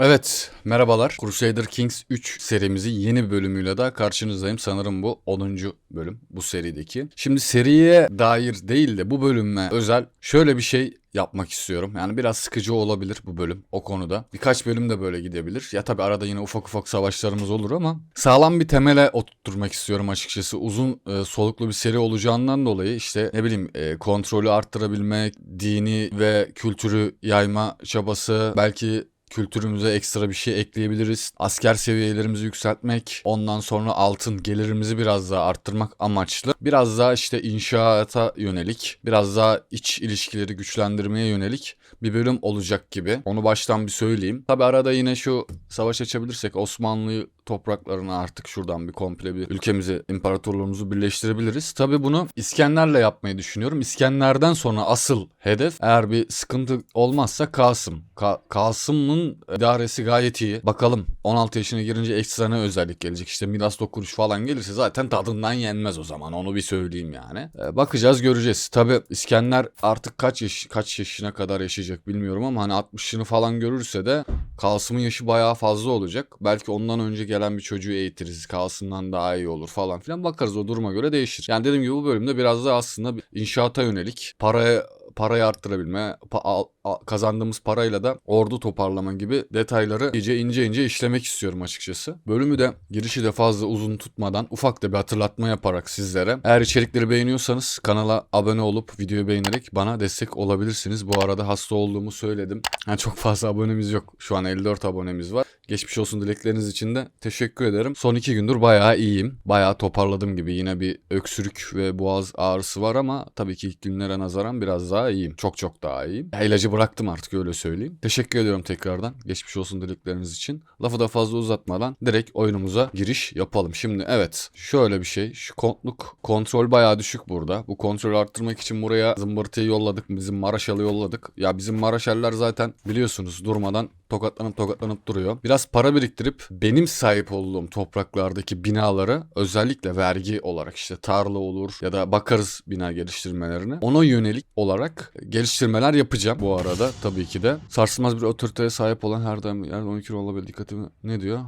Evet, merhabalar. Crusader Kings 3 serimizin yeni bölümüyle daha karşınızdayım. Sanırım bu 10. bölüm bu serideki. Şimdi seriye dair değil de bu bölüme özel şöyle bir şey yapmak istiyorum. Yani biraz sıkıcı olabilir bu bölüm o konuda. Birkaç bölüm de böyle gidebilir. Ya tabii arada yine ufak ufak savaşlarımız olur ama sağlam bir temele oturtturmak istiyorum açıkçası. Uzun e, soluklu bir seri olacağından dolayı işte ne bileyim e, kontrolü arttırabilmek, dini ve kültürü yayma çabası, belki kültürümüze ekstra bir şey ekleyebiliriz. Asker seviyelerimizi yükseltmek, ondan sonra altın gelirimizi biraz daha arttırmak amaçlı. Biraz daha işte inşaata yönelik, biraz daha iç ilişkileri güçlendirmeye yönelik bir bölüm olacak gibi. Onu baştan bir söyleyeyim. Tabi arada yine şu savaş açabilirsek Osmanlı topraklarını artık şuradan bir komple bir ülkemizi, imparatorluğumuzu birleştirebiliriz. Tabi bunu İskender'le yapmayı düşünüyorum. İskender'den sonra asıl hedef eğer bir sıkıntı olmazsa Kasım. Ka- Kasım'ın idaresi gayet iyi. Bakalım 16 yaşına girince ekstra ne özellik gelecek? İşte Midas dokunuş falan gelirse zaten tadından yenmez o zaman. Onu bir söyleyeyim yani. Ee, bakacağız göreceğiz. Tabi İskender artık kaç yaş kaç yaşına kadar yaşayacak bilmiyorum ama hani 60'ını falan görürse de Kasım'ın yaşı bayağı fazla olacak. Belki ondan önce gelen bir çocuğu eğitiriz. Kasım'dan daha iyi olur falan filan. Bakarız o duruma göre değişir. Yani dediğim gibi bu bölümde biraz da aslında inşaata yönelik paraya parayı arttırabilme, pa- kazandığımız parayla da ordu toparlama gibi detayları iyice ince ince işlemek istiyorum açıkçası. Bölümü de girişi de fazla uzun tutmadan ufak da bir hatırlatma yaparak sizlere. Eğer içerikleri beğeniyorsanız kanala abone olup videoyu beğenerek bana destek olabilirsiniz. Bu arada hasta olduğumu söyledim. Yani çok fazla abonemiz yok. Şu an 54 abonemiz var. Geçmiş olsun dilekleriniz için de teşekkür ederim. Son iki gündür bayağı iyiyim. Bayağı toparladım gibi. Yine bir öksürük ve boğaz ağrısı var ama tabii ki ilk günlere nazaran biraz daha iyiyim. Çok çok daha iyiyim. Ya, ilacı bıraktım artık öyle söyleyeyim. Teşekkür ediyorum tekrardan. Geçmiş olsun dilekleriniz için. Lafı da fazla uzatmadan direkt oyunumuza giriş yapalım. Şimdi evet şöyle bir şey. Şu kontluk kontrol bayağı düşük burada. Bu kontrolü arttırmak için buraya zımbırtıyı yolladık. Bizim Maraşal'ı yolladık. Ya bizim Maraşaller zaten biliyorsunuz durmadan tokatlanıp tokatlanıp duruyor. Biraz para biriktirip benim sahip olduğum topraklardaki binaları özellikle vergi olarak işte tarla olur ya da bakarız bina geliştirmelerini. Ona yönelik olarak geliştirmeler yapacağım bu arada tabii ki de. Sarsılmaz bir otoriteye sahip olan her daim yer 12 olabilir dikkatimi ne diyor?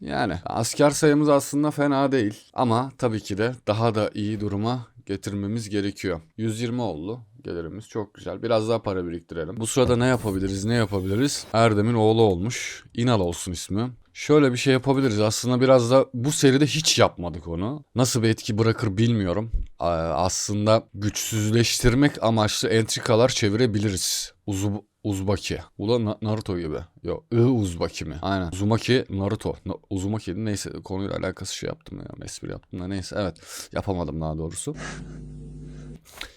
Yani asker sayımız aslında fena değil ama tabii ki de daha da iyi duruma getirmemiz gerekiyor. 120 oldu. Gelirimiz çok güzel. Biraz daha para biriktirelim. Bu sırada ne yapabiliriz? Ne yapabiliriz? Erdem'in oğlu olmuş. İnal olsun ismi. Şöyle bir şey yapabiliriz. Aslında biraz da bu seride hiç yapmadık onu. Nasıl bir etki bırakır bilmiyorum. Aslında güçsüzleştirmek amaçlı entrikalar çevirebiliriz. Uzub Uzbaki. Da Na- Naruto gibi. Yo, I Uzbaki mi? Aynen. Uzumaki Naruto. Na- Uzumaki neyse konuyla alakası şey yaptım ya. Espri yaptım da neyse evet. Yapamadım daha doğrusu.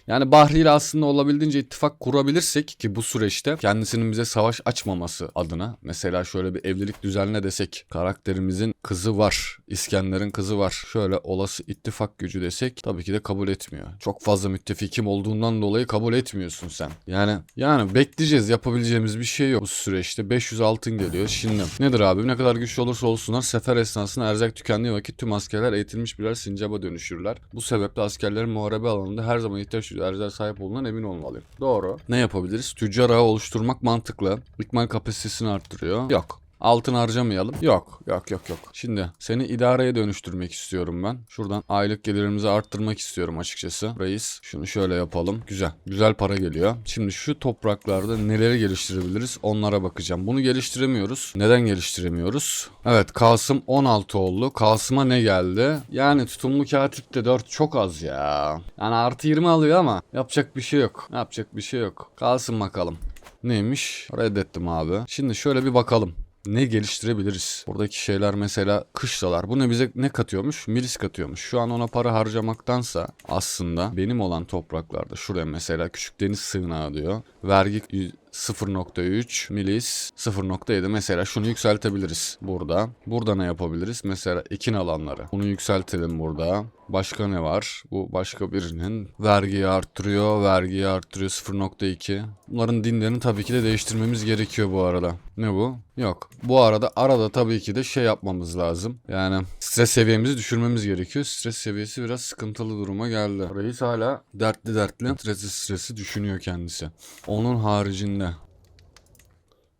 Yani Bahri ile aslında olabildiğince ittifak kurabilirsek ki bu süreçte kendisinin bize savaş açmaması adına mesela şöyle bir evlilik düzenle desek karakterimizin kızı var İskender'in kızı var şöyle olası ittifak gücü desek tabii ki de kabul etmiyor. Çok fazla müttefikim olduğundan dolayı kabul etmiyorsun sen. Yani yani bekleyeceğiz yapabileceğimiz bir şey yok bu süreçte 500 altın geliyor şimdi nedir abi ne kadar güçlü olursa olsunlar sefer esnasında erzak tükendiği vakit tüm askerler eğitilmiş birer sincaba dönüşürler. Bu sebeple askerlerin muharebe alanında her zaman ihtiyaç erzak sahip olduğundan emin olmalıyım. Doğru. Ne yapabiliriz? Tüccar ağı oluşturmak mantıklı. İkmal kapasitesini arttırıyor. Yok. Altın harcamayalım. Yok. Yok yok yok. Şimdi seni idareye dönüştürmek istiyorum ben. Şuradan aylık gelirimizi arttırmak istiyorum açıkçası. Reis şunu şöyle yapalım. Güzel. Güzel para geliyor. Şimdi şu topraklarda neleri geliştirebiliriz onlara bakacağım. Bunu geliştiremiyoruz. Neden geliştiremiyoruz? Evet Kasım 16 oldu. Kasım'a ne geldi? Yani tutumlu katip de 4 çok az ya. Yani artı 20 alıyor ama yapacak bir şey yok. Yapacak bir şey yok. Kalsın bakalım. Neymiş? Reddettim abi. Şimdi şöyle bir bakalım ne geliştirebiliriz? Buradaki şeyler mesela kışlalar. Bu ne bize ne katıyormuş? Milis katıyormuş. Şu an ona para harcamaktansa aslında benim olan topraklarda şuraya mesela küçük deniz sığınağı diyor. Vergi 0.3 milis 0.7 mesela şunu yükseltebiliriz burada. Burada ne yapabiliriz? Mesela ekin alanları. Bunu yükseltelim burada. Başka ne var? Bu başka birinin vergiyi arttırıyor, vergiyi arttırıyor 0.2. Bunların dinlerini tabii ki de değiştirmemiz gerekiyor bu arada. Ne bu? Yok. Bu arada arada tabii ki de şey yapmamız lazım. Yani stres seviyemizi düşürmemiz gerekiyor. Stres seviyesi biraz sıkıntılı duruma geldi. Reis hala dertli dertli stresi stresi düşünüyor kendisi. Onun haricinde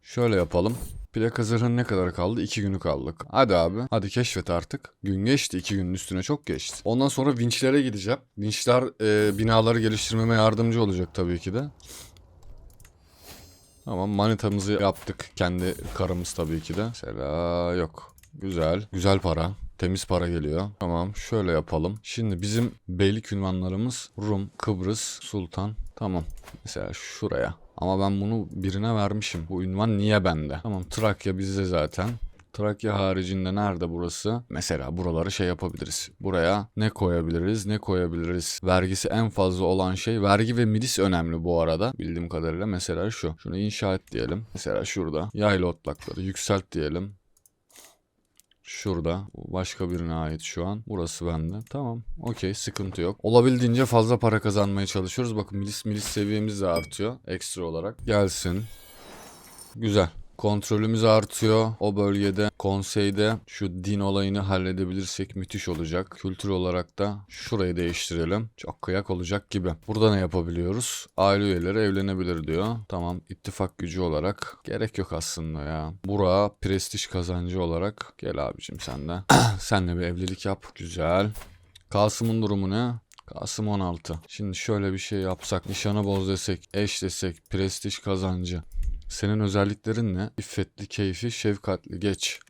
Şöyle yapalım. Plaka zırhın ne kadar kaldı? 2 günü kaldık. Hadi abi. Hadi keşfet artık. Gün geçti. 2 günün üstüne çok geçti. Ondan sonra vinçlere gideceğim. Vinçler e, binaları geliştirmeme yardımcı olacak tabii ki de. Tamam manitamızı yaptık. Kendi karımız tabii ki de. Mesela yok. Güzel. Güzel para. Temiz para geliyor. Tamam şöyle yapalım. Şimdi bizim beylik ünvanlarımız Rum, Kıbrıs, Sultan. Tamam. Mesela şuraya. Ama ben bunu birine vermişim. Bu ünvan niye bende? Tamam Trakya bizde zaten. Trakya haricinde nerede burası? Mesela buraları şey yapabiliriz. Buraya ne koyabiliriz, ne koyabiliriz? Vergisi en fazla olan şey vergi ve milis önemli bu arada. Bildiğim kadarıyla mesela şu. Şunu inşa et diyelim. Mesela şurada yaylı otlakları yükselt diyelim. Şurada. Başka birine ait şu an. Burası bende. Tamam. Okey. Sıkıntı yok. Olabildiğince fazla para kazanmaya çalışıyoruz. Bakın milis milis seviyemiz de artıyor. Ekstra olarak. Gelsin. Güzel. Kontrolümüz artıyor. O bölgede, konseyde şu din olayını halledebilirsek müthiş olacak. Kültür olarak da şurayı değiştirelim. Çok kıyak olacak gibi. Burada ne yapabiliyoruz? Aile üyeleri evlenebilir diyor. Tamam ittifak gücü olarak. Gerek yok aslında ya. Bura prestij kazancı olarak. Gel abicim sen de. Senle bir evlilik yap. Güzel. Kasım'ın durumu ne? Kasım 16. Şimdi şöyle bir şey yapsak. Nişanı boz desek, eş desek, prestij kazancı. Senin özelliklerin ne? İffetli, keyfi, şefkatli, geç.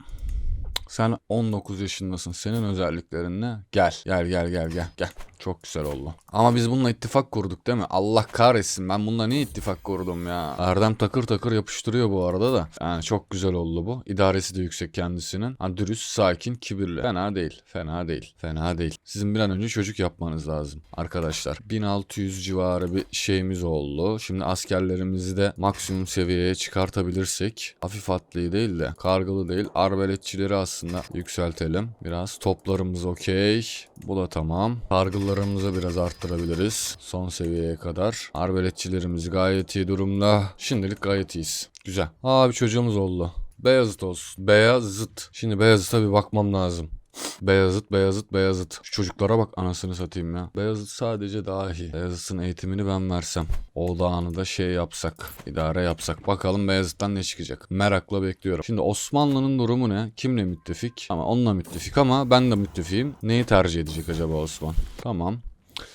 Sen 19 yaşındasın. Senin özelliklerin ne? Gel. Gel gel gel gel. Gel. Çok güzel oldu. Ama biz bununla ittifak kurduk değil mi? Allah kahretsin ben bununla niye ittifak kurdum ya? Erdem takır takır yapıştırıyor bu arada da. Yani çok güzel oldu bu. İdaresi de yüksek kendisinin. Ha, dürüst, sakin, kibirli. Fena değil. Fena değil. Fena değil. Sizin bir an önce çocuk yapmanız lazım. Arkadaşlar 1600 civarı bir şeyimiz oldu. Şimdi askerlerimizi de maksimum seviyeye çıkartabilirsek hafif atlıyı değil de kargalı değil arbeletçileri aslında yükseltelim. Biraz toplarımız okey. Bu da tamam. Kargılarımızı biraz arttırabiliriz. Son seviyeye kadar. Arbeletçilerimiz gayet iyi durumda. Şimdilik gayet iyiyiz. Güzel. Aa bir çocuğumuz oldu. Beyazıt olsun. Beyazıt. Şimdi Beyazıt'a bir bakmam lazım. Beyazıt, Beyazıt, Beyazıt. Şu çocuklara bak anasını satayım ya. Beyazıt sadece dahi. Beyazıt'ın eğitimini ben versem. O dağını da şey yapsak. idare yapsak. Bakalım Beyazıt'tan ne çıkacak. Merakla bekliyorum. Şimdi Osmanlı'nın durumu ne? Kimle müttefik? Ama onunla müttefik ama ben de müttefiğim. Neyi tercih edecek acaba Osman? Tamam.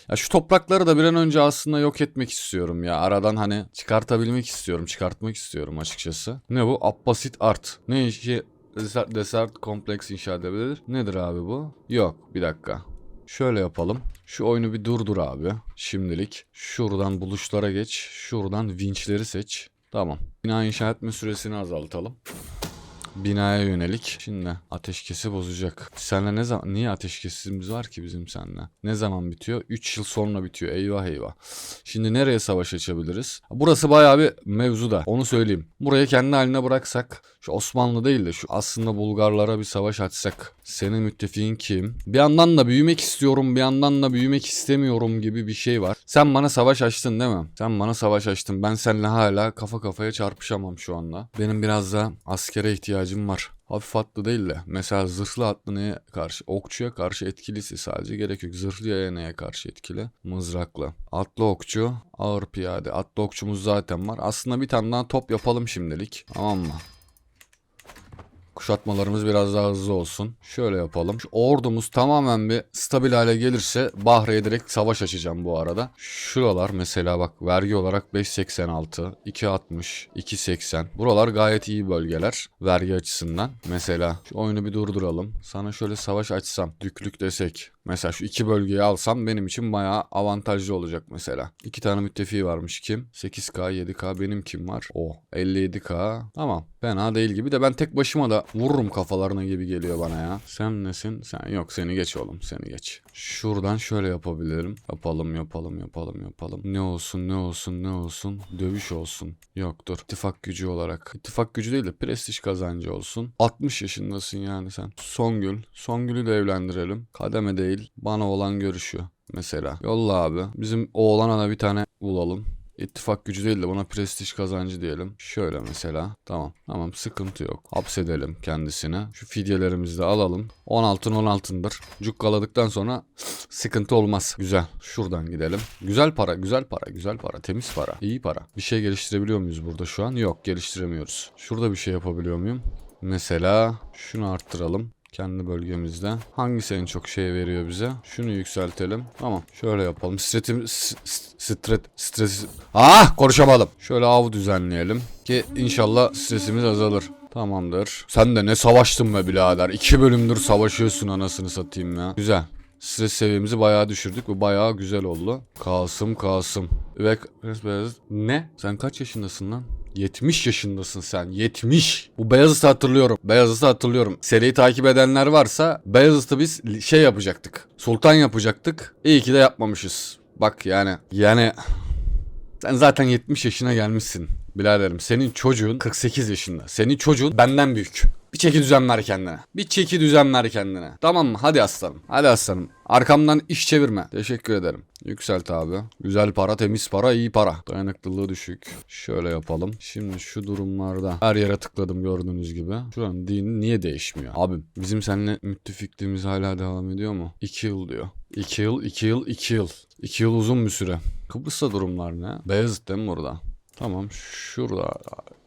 Ya şu toprakları da bir an önce aslında yok etmek istiyorum ya. Aradan hani çıkartabilmek istiyorum. Çıkartmak istiyorum açıkçası. Ne bu? Abbasit art. Ne işi? Desert, desert kompleks inşa edebilir. Nedir abi bu? Yok bir dakika. Şöyle yapalım. Şu oyunu bir durdur abi. Şimdilik. Şuradan buluşlara geç. Şuradan vinçleri seç. Tamam. Bina inşa etme süresini azaltalım. Binaya yönelik. Şimdi ateşkesi bozacak. Senle ne zaman niye ateşkesimiz var ki bizim seninle? Ne zaman bitiyor? 3 yıl sonra bitiyor. Eyvah eyvah. Şimdi nereye savaş açabiliriz? Burası bayağı bir mevzu da. Onu söyleyeyim. Burayı kendi haline bıraksak şu Osmanlı değil de şu aslında Bulgarlara bir savaş açsak. Senin müttefiğin kim? Bir yandan da büyümek istiyorum, bir yandan da büyümek istemiyorum gibi bir şey var. Sen bana savaş açtın değil mi? Sen bana savaş açtın. Ben seninle hala kafa kafaya çarpışamam şu anda. Benim biraz da askere ihtiyacım var. Hafif atlı değil de mesela zırhlı atlı neye karşı? Okçuya karşı etkilisi sadece gerek yok. Zırhlı yaya neye karşı etkili? Mızraklı. Atlı okçu, ağır piyade. Atlı okçumuz zaten var. Aslında bir tane daha top yapalım şimdilik. Tamam mı? Kuşatmalarımız biraz daha hızlı olsun. Şöyle yapalım. Şu ordumuz tamamen bir stabil hale gelirse Bahre'ye direkt savaş açacağım bu arada. Şuralar mesela bak vergi olarak 5.86, 2.60, 2.80. Buralar gayet iyi bölgeler vergi açısından. Mesela şu oyunu bir durduralım. Sana şöyle savaş açsam, düklük desek. Mesela şu iki bölgeyi alsam benim için bayağı avantajlı olacak mesela. İki tane müttefiği varmış kim? 8K, 7K benim kim var? O 57K. Tamam. Fena değil gibi de ben tek başıma da vururum kafalarına gibi geliyor bana ya. Sen nesin? Sen yok seni geç oğlum seni geç. Şuradan şöyle yapabilirim. Yapalım yapalım yapalım yapalım. Ne olsun ne olsun ne olsun. Dövüş olsun. Yok dur. İttifak gücü olarak. İttifak gücü değil de prestij kazancı olsun. 60 yaşındasın yani sen. Songül. Songül'ü de evlendirelim. Kademe değil. Bana olan görüşü mesela. Yolla abi. Bizim oğlana da bir tane bulalım. İttifak gücü değil de buna prestij kazancı diyelim. Şöyle mesela. Tamam. Tamam sıkıntı yok. Hapsedelim kendisini. Şu fidyelerimizi de alalım. 10 altın 10 altındır. Cukkaladıktan sonra sıkıntı olmaz. Güzel. Şuradan gidelim. Güzel para, güzel para, güzel para. Temiz para. iyi para. Bir şey geliştirebiliyor muyuz burada şu an? Yok geliştiremiyoruz. Şurada bir şey yapabiliyor muyum? Mesela şunu arttıralım kendi bölgemizde. Hangisi en çok şey veriyor bize? Şunu yükseltelim. Tamam. Şöyle yapalım. Stretim, s- s- stret, stres... Ah konuşamadım. Şöyle av düzenleyelim. Ki inşallah stresimiz azalır. Tamamdır. Sen de ne savaştın be birader. İki bölümdür savaşıyorsun anasını satayım ya. Güzel. Stres seviyemizi bayağı düşürdük. Bu bayağı güzel oldu. Kasım Kasım. Ve ne? Sen kaç yaşındasın lan? 70 yaşındasın sen. 70. Bu Beyazıt'ı hatırlıyorum. Beyazıt'ı hatırlıyorum. Seriyi takip edenler varsa Beyazıt'ı biz şey yapacaktık. Sultan yapacaktık. İyi ki de yapmamışız. Bak yani. Yani sen zaten 70 yaşına gelmişsin. Biraderim senin çocuğun 48 yaşında. Senin çocuğun benden büyük. Bir çeki düzen ver kendine. Bir çeki düzen ver kendine. Tamam mı? Hadi aslanım. Hadi aslanım. Arkamdan iş çevirme. Teşekkür ederim. Yükselt abi. Güzel para, temiz para, iyi para. Dayanıklılığı düşük. Şöyle yapalım. Şimdi şu durumlarda her yere tıkladım gördüğünüz gibi. Şu an din niye değişmiyor? Abi bizim seninle müttefikliğimiz hala devam ediyor mu? 2 yıl diyor. 2 yıl, 2 yıl, 2 yıl. 2 yıl uzun bir süre. Kıbrıs'ta durumlar ne? Beyazıt değil mi burada? Tamam şurada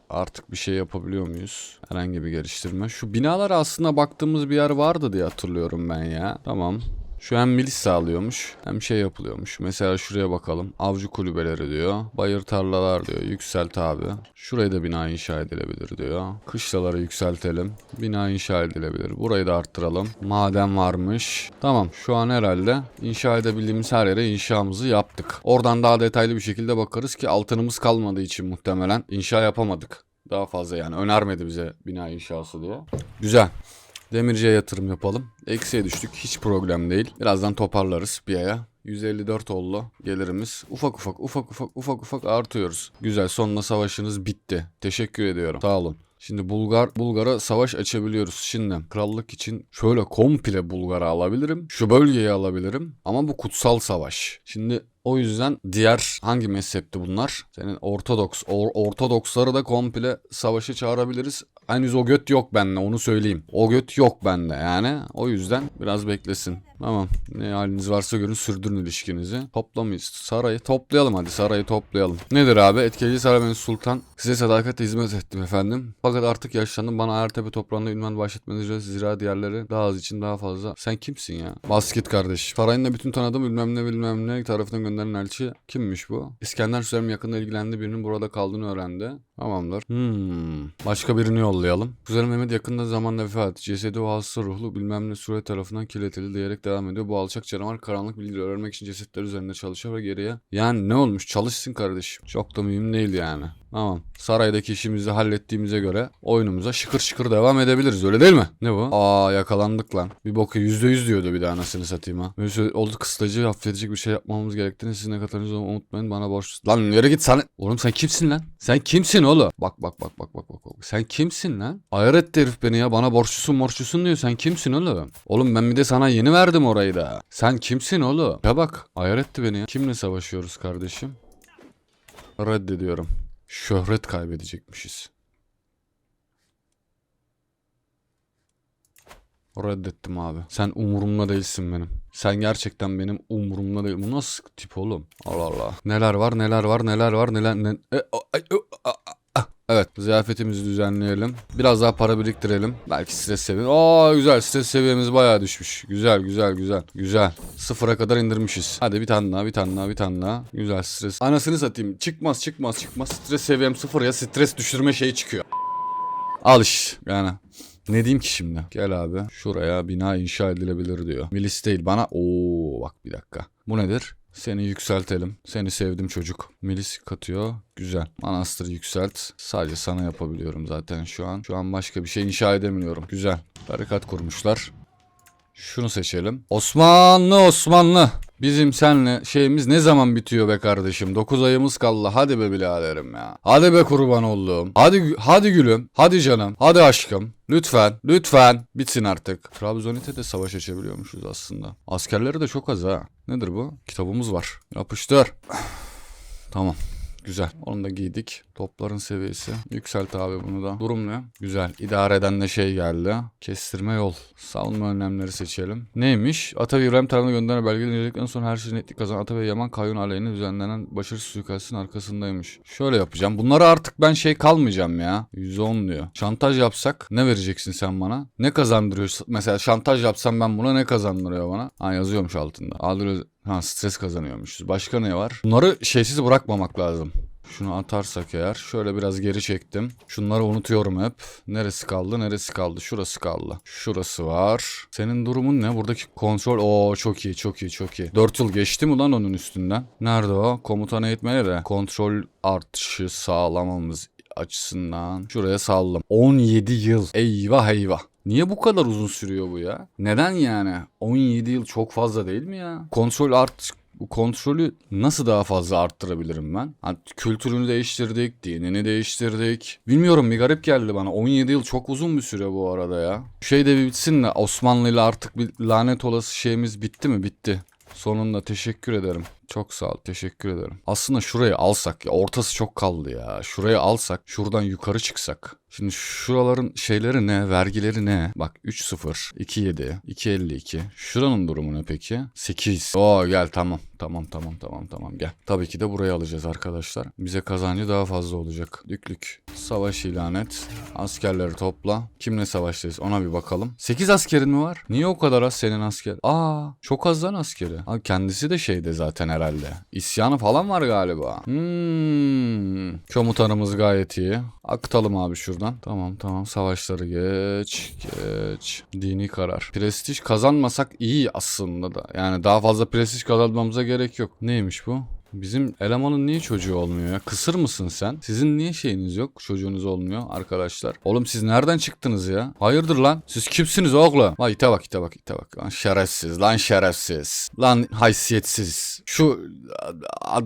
artık bir şey yapabiliyor muyuz? Herhangi bir geliştirme. Şu binalara aslında baktığımız bir yer vardı diye hatırlıyorum ben ya. Tamam. Şu hem milis sağlıyormuş hem şey yapılıyormuş. Mesela şuraya bakalım. Avcı kulübeleri diyor. Bayır tarlalar diyor. Yükselt abi. Şuraya da bina inşa edilebilir diyor. Kışlaları yükseltelim. Bina inşa edilebilir. Burayı da arttıralım. Maden varmış. Tamam şu an herhalde inşa edebildiğimiz her yere inşamızı yaptık. Oradan daha detaylı bir şekilde bakarız ki altınımız kalmadığı için muhtemelen inşa yapamadık. Daha fazla yani önermedi bize bina inşası diye. Güzel. Demirciye yatırım yapalım. Eksiye düştük. Hiç problem değil. Birazdan toparlarız bir aya. 154 oldu gelirimiz. Ufak ufak ufak ufak ufak ufak artıyoruz. Güzel sonunda savaşınız bitti. Teşekkür ediyorum. Sağ olun. Şimdi Bulgar Bulgar'a savaş açabiliyoruz. Şimdi krallık için şöyle komple Bulgar'ı alabilirim. Şu bölgeyi alabilirim. Ama bu kutsal savaş. Şimdi o yüzden diğer hangi mezhepti bunlar? Senin Ortodoks. Or, Ortodoksları da komple savaşa çağırabiliriz. Henüz o göt yok bende onu söyleyeyim. O göt yok bende yani. O yüzden biraz beklesin. Tamam. Ne haliniz varsa görün sürdürün ilişkinizi. Toplamayız. Sarayı toplayalım hadi sarayı toplayalım. Nedir abi? Etkili saray ben sultan. Size sadakatle hizmet ettim efendim. Fakat artık yaşlandım. Bana Ertepe toprağında ünvan bahşetmeniz zira diğerleri daha az için daha fazla. Sen kimsin ya? Basket kardeş. Sarayında bütün tanıdığım bilmem ne bilmem ne tarafından gönderilen elçi kimmiş bu? İskender Süleyman yakında ilgilendi birinin burada kaldığını öğrendi. Tamamdır. Hmm. Başka birini yollayalım. Kuzenim Mehmet yakında zamanda vefat etti. Cesedi o hasta ruhlu bilmem ne sure tarafından kirletildi diyerek devam ediyor. Bu alçak canavar karanlık bilgileri öğrenmek için cesetler üzerinde çalışıyor ve geriye. Yani ne olmuş? Çalışsın kardeşim. Çok da mühim değil yani. Tamam. Saraydaki işimizi hallettiğimize göre oyunumuza şıkır şıkır devam edebiliriz öyle değil mi? Ne bu? Aa yakalandık lan. Bir boku yüzde yüz diyordu bir daha anasını satayım ha. Böyle oldu kısıtlayıcı hafifletecek bir şey yapmamız gerektiğini sizin ne kadarınızı unutmayın bana borç. Lan yere git sana. Oğlum sen kimsin lan? Sen kimsin oğlum? Bak bak bak bak bak bak. Sen kimsin lan? Ayar etti herif beni ya. Bana borçlusun borçlusun diyor. Sen kimsin oğlum? Oğlum ben bir de sana yeni verdim orayı da. Sen kimsin oğlum? Ya bak ayar etti beni ya. Kimle savaşıyoruz kardeşim? Reddediyorum. Şöhret kaybedecekmişiz. Reddettim abi. Sen umurumda değilsin benim. Sen gerçekten benim umurumda değil. Bu nasıl tip oğlum? Allah Allah. Neler var neler var neler var neler ne... E. Evet ziyafetimizi düzenleyelim. Biraz daha para biriktirelim. Belki stres seviyemiz. Aa güzel stres seviyemiz bayağı düşmüş. Güzel güzel güzel. Güzel. Sıfıra kadar indirmişiz. Hadi bir tane daha bir tane daha bir tane daha. Güzel stres. Anasını satayım. Çıkmaz çıkmaz çıkmaz. Stres seviyem sıfır ya stres düşürme şeyi çıkıyor. Al iş yani. Ne diyeyim ki şimdi? Gel abi. Şuraya bina inşa edilebilir diyor. Milis değil bana. Oo bak bir dakika. Bu nedir? Seni yükseltelim. Seni sevdim çocuk. Milis katıyor. Güzel. Manastır yükselt. Sadece sana yapabiliyorum zaten şu an. Şu an başka bir şey inşa edemiyorum. Güzel. Barikat kurmuşlar. Şunu seçelim. Osmanlı Osmanlı. Bizim senle şeyimiz ne zaman bitiyor be kardeşim? 9 ayımız kaldı. Hadi be biraderim ya. Hadi be kurban olduğum. Hadi hadi gülüm. Hadi canım. Hadi aşkım. Lütfen. Lütfen. Bitsin artık. Trabzonite'de savaş açabiliyormuşuz aslında. Askerleri de çok az ha. Nedir bu? Kitabımız var. Yapıştır. tamam. Güzel. Onu da giydik. Topların seviyesi. Yükselt abi bunu da. Durum ne? Güzel. İdare eden de şey geldi. Kestirme yol. Savunma önlemleri seçelim. Neymiş? Atabey İbrahim tarafına gönderen belgeleri inceledikten sonra her şeyin netlik kazanan Atabey Yaman Kayun aleyhine düzenlenen başarısız suikastin arkasındaymış. Şöyle yapacağım. Bunları artık ben şey kalmayacağım ya. 110 diyor. Şantaj yapsak ne vereceksin sen bana? Ne kazandırıyor? Mesela şantaj yapsam ben buna ne kazandırıyor bana? Ha yazıyormuş altında. Aldırıyor. Ha stres kazanıyormuşuz. Başka ne var? Bunları şeysiz bırakmamak lazım. Şunu atarsak eğer şöyle biraz geri çektim. Şunları unutuyorum hep. Neresi kaldı neresi kaldı şurası kaldı. Şurası var. Senin durumun ne? Buradaki kontrol. Oo çok iyi çok iyi çok iyi. 4 yıl geçti mi lan onun üstünden? Nerede o? Komutan eğitmenleri. Kontrol artışı sağlamamız açısından. Şuraya sallam. 17 yıl. Eyvah eyvah. Niye bu kadar uzun sürüyor bu ya? Neden yani? 17 yıl çok fazla değil mi ya? Kontrol art bu kontrolü nasıl daha fazla arttırabilirim ben? Hani kültürünü değiştirdik, dinini değiştirdik. Bilmiyorum bir garip geldi bana. 17 yıl çok uzun bir süre bu arada ya. Şey de bir bitsin de Osmanlı ile artık bir lanet olası şeyimiz bitti mi? Bitti. Sonunda teşekkür ederim. Çok sağ ol teşekkür ederim. Aslında şurayı alsak ya ortası çok kaldı ya. Şurayı alsak şuradan yukarı çıksak. Şimdi şuraların şeyleri ne? Vergileri ne? Bak 3-0, 2-7, 2-52. Şuranın durumu ne peki? 8. Oo gel tamam. Tamam tamam tamam tamam gel. Tabii ki de burayı alacağız arkadaşlar. Bize kazancı daha fazla olacak. Lüklük. Savaş ilan et. Askerleri topla. Kimle savaştayız ona bir bakalım. 8 askerin mi var? Niye o kadar az senin asker? Aa çok az lan askeri. Abi kendisi de şeyde zaten herhalde. İsyanı falan var galiba. Hmm. Komutanımız gayet iyi. Akıtalım abi şuradan. Tamam tamam savaşları geç geç. Dini karar. Prestij kazanmasak iyi aslında da. Yani daha fazla prestij kazanmamıza gerek yok. Neymiş bu? Bizim elemanın niye çocuğu olmuyor ya? Kısır mısın sen? Sizin niye şeyiniz yok? Çocuğunuz olmuyor arkadaşlar. Oğlum siz nereden çıktınız ya? Hayırdır lan? Siz kimsiniz oğlum? Vay ite bak ite bak ite bak. Lan şerefsiz lan şerefsiz. Lan haysiyetsiz. Şu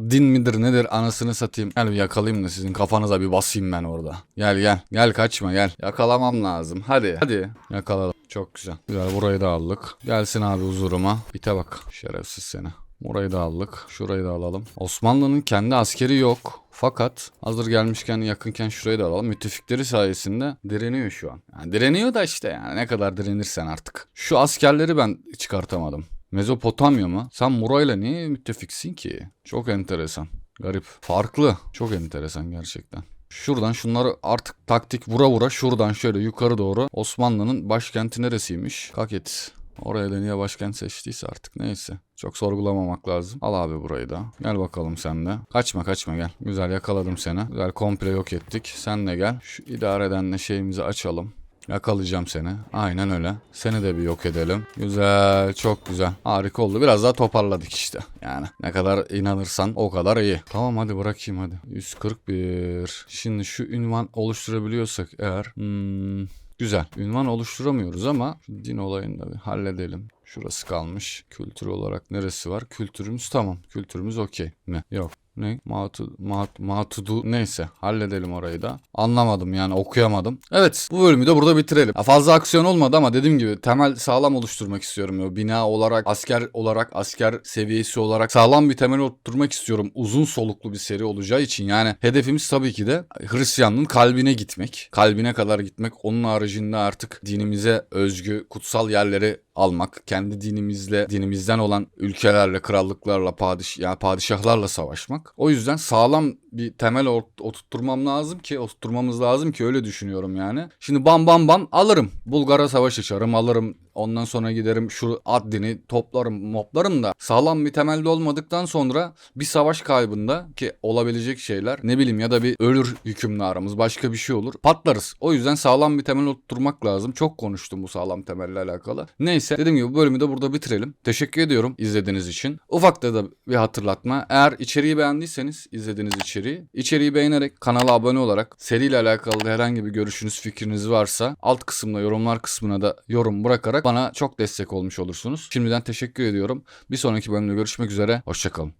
din midir nedir anasını satayım. Gel yakalayayım da sizin kafanıza bir basayım ben orada. Gel gel. Gel kaçma gel. Yakalamam lazım. Hadi hadi. Yakaladım. Çok güzel. Güzel burayı da aldık. Gelsin abi huzuruma. İte bak. Şerefsiz seni. Burayı da aldık. Şurayı da alalım. Osmanlı'nın kendi askeri yok. Fakat hazır gelmişken yakınken şurayı da alalım. Müttefikleri sayesinde direniyor şu an. Yani direniyor da işte yani ne kadar direnirsen artık. Şu askerleri ben çıkartamadım. Mezopotamya mı? Sen Muray'la niye müttefiksin ki? Çok enteresan. Garip. Farklı. Çok enteresan gerçekten. Şuradan şunları artık taktik vura vura şuradan şöyle yukarı doğru Osmanlı'nın başkenti neresiymiş? Kaket. Oraya da niye başkent seçtiyse artık neyse. Çok sorgulamamak lazım. Al abi burayı da. Gel bakalım sen de. Kaçma kaçma gel. Güzel yakaladım seni. Güzel komple yok ettik. Sen de gel. Şu idare edenle şeyimizi açalım. Yakalayacağım seni. Aynen öyle. Seni de bir yok edelim. Güzel, çok güzel. Harika oldu. Biraz daha toparladık işte. Yani ne kadar inanırsan o kadar iyi. Tamam hadi bırakayım hadi. 141. Şimdi şu ünvan oluşturabiliyorsak eğer. Hmm, Güzel. Ünvan oluşturamıyoruz ama din olayını da bir halledelim. Şurası kalmış. Kültür olarak neresi var? Kültürümüz tamam. Kültürümüz okey mi? Yok. Ne? Matu, mat, matudu neyse halledelim orayı da. Anlamadım yani okuyamadım. Evet bu bölümü de burada bitirelim. Ya fazla aksiyon olmadı ama dediğim gibi temel sağlam oluşturmak istiyorum. Ya. Bina olarak, asker olarak, asker seviyesi olarak sağlam bir temel oturtmak istiyorum. Uzun soluklu bir seri olacağı için yani hedefimiz tabii ki de Hristiyanlığın kalbine gitmek. Kalbine kadar gitmek. Onun haricinde artık dinimize özgü kutsal yerleri almak, kendi dinimizle, dinimizden olan ülkelerle, krallıklarla, padiş yani padişahlarla savaşmak. O yüzden sağlam bir temel oturtturmam lazım ki, oturtturmamız lazım ki öyle düşünüyorum yani. Şimdi bam bam bam alırım. Bulgar'a savaş açarım, alırım. Ondan sonra giderim şu Addin'i toplarım, moplarım da sağlam bir temelde olmadıktan sonra bir savaş kaybında ki olabilecek şeyler ne bileyim ya da bir ölür hükümdarımız başka bir şey olur patlarız. O yüzden sağlam bir temel oturtmak lazım. Çok konuştum bu sağlam temelle alakalı. Neyse dediğim gibi bu bölümü de burada bitirelim. Teşekkür ediyorum izlediğiniz için. Ufakta da bir hatırlatma. Eğer içeriği beğendiyseniz izlediğiniz içeriği, içeriği beğenerek kanala abone olarak seriyle alakalı herhangi bir görüşünüz, fikriniz varsa alt kısımda yorumlar kısmına da yorum bırakarak bana çok destek olmuş olursunuz. Şimdiden teşekkür ediyorum. Bir sonraki bölümde görüşmek üzere. Hoşçakalın.